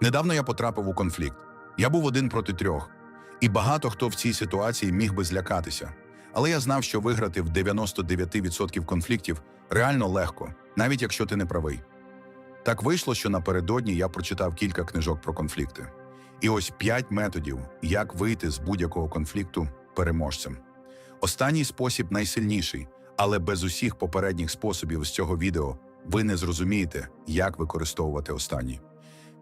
Недавно я потрапив у конфлікт. Я був один проти трьох, і багато хто в цій ситуації міг би злякатися. Але я знав, що виграти в 99% конфліктів реально легко, навіть якщо ти не правий. Так вийшло, що напередодні я прочитав кілька книжок про конфлікти. І ось п'ять методів, як вийти з будь-якого конфлікту переможцем. Останній спосіб найсильніший, але без усіх попередніх способів з цього відео ви не зрозумієте, як використовувати останній.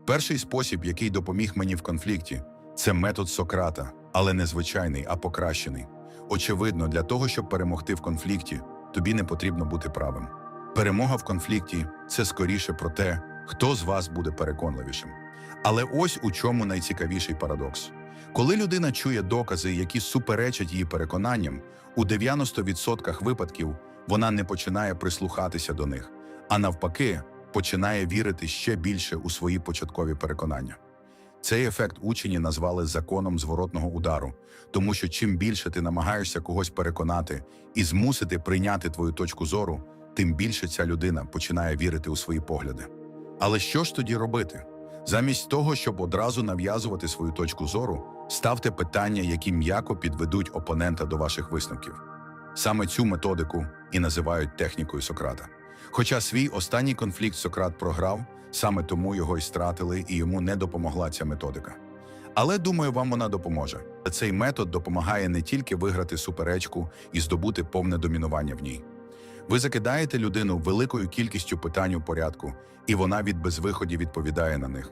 Перший спосіб, який допоміг мені в конфлікті, це метод Сократа, але не звичайний, а покращений. Очевидно, для того, щоб перемогти в конфлікті, тобі не потрібно бути правим. Перемога в конфлікті це скоріше про те, хто з вас буде переконливішим. Але ось у чому найцікавіший парадокс. Коли людина чує докази, які суперечать її переконанням, у 90% випадків вона не починає прислухатися до них, а навпаки, починає вірити ще більше у свої початкові переконання. Цей ефект учені назвали законом зворотного удару, тому що чим більше ти намагаєшся когось переконати і змусити прийняти твою точку зору, тим більше ця людина починає вірити у свої погляди. Але що ж тоді робити? Замість того, щоб одразу нав'язувати свою точку зору, ставте питання, які м'яко підведуть опонента до ваших висновків. Саме цю методику і називають технікою Сократа. Хоча свій останній конфлікт Сократ програв, саме тому його й стратили, і йому не допомогла ця методика. Але думаю, вам вона допоможе. Цей метод допомагає не тільки виграти суперечку і здобути повне домінування в ній. Ви закидаєте людину великою кількістю питань у порядку, і вона від безвиходів відповідає на них.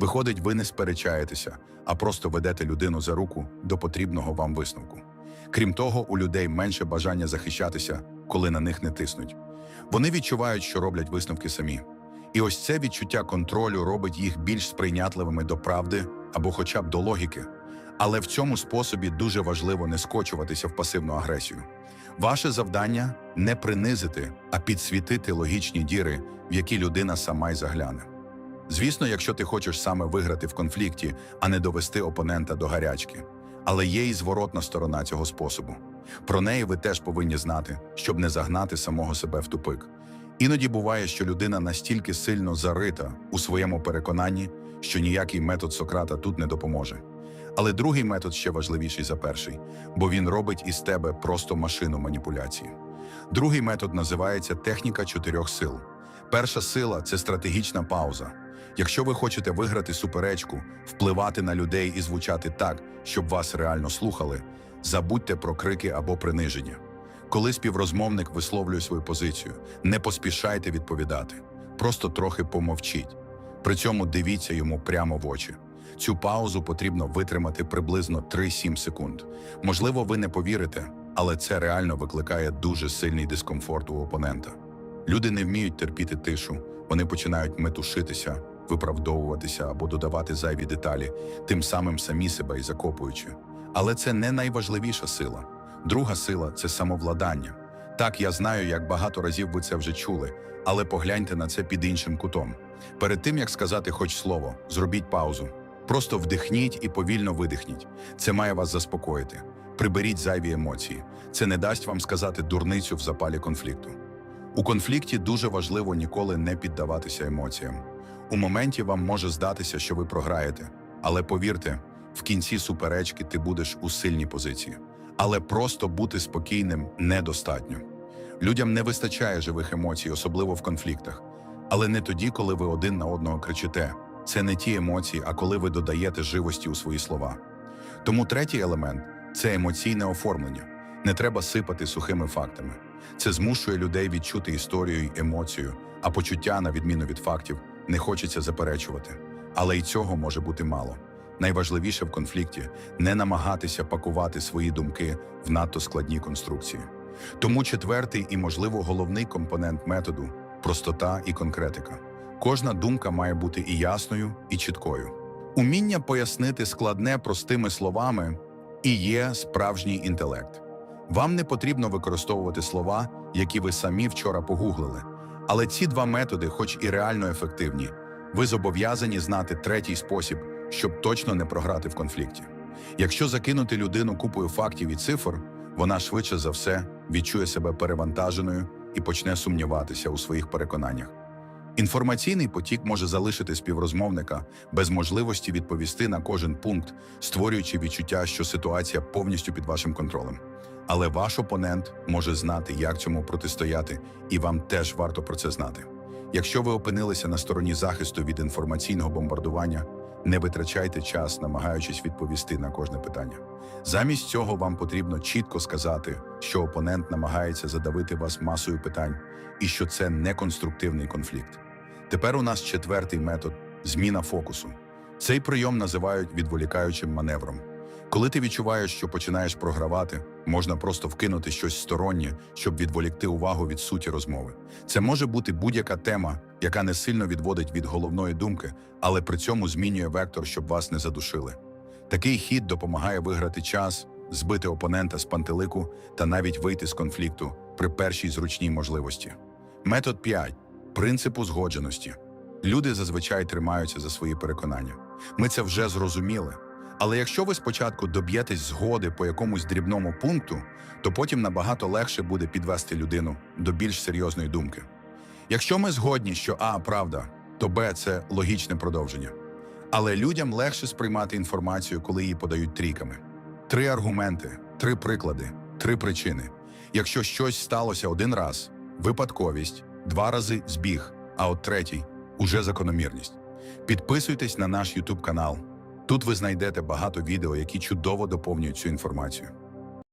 Виходить, ви не сперечаєтеся, а просто ведете людину за руку до потрібного вам висновку. Крім того, у людей менше бажання захищатися, коли на них не тиснуть. Вони відчувають, що роблять висновки самі. І ось це відчуття контролю робить їх більш сприйнятливими до правди або хоча б до логіки. Але в цьому способі дуже важливо не скочуватися в пасивну агресію. Ваше завдання не принизити, а підсвітити логічні діри, в які людина сама й загляне. Звісно, якщо ти хочеш саме виграти в конфлікті, а не довести опонента до гарячки. Але є і зворотна сторона цього способу. Про неї ви теж повинні знати, щоб не загнати самого себе в тупик. Іноді буває, що людина настільки сильно зарита у своєму переконанні, що ніякий метод Сократа тут не допоможе. Але другий метод ще важливіший за перший, бо він робить із тебе просто машину маніпуляції. Другий метод називається техніка чотирьох сил. Перша сила це стратегічна пауза. Якщо ви хочете виграти суперечку, впливати на людей і звучати так, щоб вас реально слухали, забудьте про крики або приниження. Коли співрозмовник висловлює свою позицію, не поспішайте відповідати, просто трохи помовчіть. При цьому дивіться йому прямо в очі. Цю паузу потрібно витримати приблизно 3-7 секунд. Можливо, ви не повірите, але це реально викликає дуже сильний дискомфорт у опонента. Люди не вміють терпіти тишу, вони починають метушитися, виправдовуватися або додавати зайві деталі, тим самим самі себе і закопуючи. Але це не найважливіша сила. Друга сила це самовладання. Так, я знаю, як багато разів ви це вже чули, але погляньте на це під іншим кутом. Перед тим як сказати хоч слово, зробіть паузу. Просто вдихніть і повільно видихніть. Це має вас заспокоїти. Приберіть зайві емоції. Це не дасть вам сказати дурницю в запалі конфлікту. У конфлікті дуже важливо ніколи не піддаватися емоціям. У моменті вам може здатися, що ви програєте, але повірте, в кінці суперечки ти будеш у сильній позиції. Але просто бути спокійним недостатньо. Людям не вистачає живих емоцій, особливо в конфліктах. Але не тоді, коли ви один на одного кричите. Це не ті емоції, а коли ви додаєте живості у свої слова. Тому третій елемент це емоційне оформлення. Не треба сипати сухими фактами. Це змушує людей відчути історію й емоцію, а почуття, на відміну від фактів, не хочеться заперечувати. Але й цього може бути мало. Найважливіше в конфлікті не намагатися пакувати свої думки в надто складні конструкції. Тому четвертий і, можливо, головний компонент методу простота і конкретика. Кожна думка має бути і ясною, і чіткою. Уміння пояснити складне простими словами і є справжній інтелект. Вам не потрібно використовувати слова, які ви самі вчора погуглили. Але ці два методи, хоч і реально ефективні, ви зобов'язані знати третій спосіб, щоб точно не програти в конфлікті. Якщо закинути людину купою фактів і цифр, вона швидше за все відчує себе перевантаженою і почне сумніватися у своїх переконаннях. Інформаційний потік може залишити співрозмовника без можливості відповісти на кожен пункт, створюючи відчуття, що ситуація повністю під вашим контролем. Але ваш опонент може знати, як цьому протистояти, і вам теж варто про це знати. Якщо ви опинилися на стороні захисту від інформаційного бомбардування, не витрачайте час, намагаючись відповісти на кожне питання. Замість цього вам потрібно чітко сказати, що опонент намагається задавити вас масою питань і що це не конструктивний конфлікт. Тепер у нас четвертий метод зміна фокусу. Цей прийом називають відволікаючим маневром. Коли ти відчуваєш, що починаєш програвати, можна просто вкинути щось стороннє, щоб відволікти увагу від суті розмови. Це може бути будь-яка тема, яка не сильно відводить від головної думки, але при цьому змінює вектор, щоб вас не задушили. Такий хід допомагає виграти час, збити опонента з пантелику та навіть вийти з конфлікту при першій зручній можливості. Метод 5. принцип узгодженості. Люди зазвичай тримаються за свої переконання. Ми це вже зрозуміли. Але якщо ви спочатку доб'єтесь згоди по якомусь дрібному пункту, то потім набагато легше буде підвести людину до більш серйозної думки. Якщо ми згодні, що А правда, то Б це логічне продовження. Але людям легше сприймати інформацію, коли її подають трійками. Три аргументи, три приклади, три причини. Якщо щось сталося один раз, випадковість, два рази збіг, а от третій уже закономірність. Підписуйтесь на наш YouTube канал. Тут ви знайдете багато відео, які чудово доповнюють цю інформацію.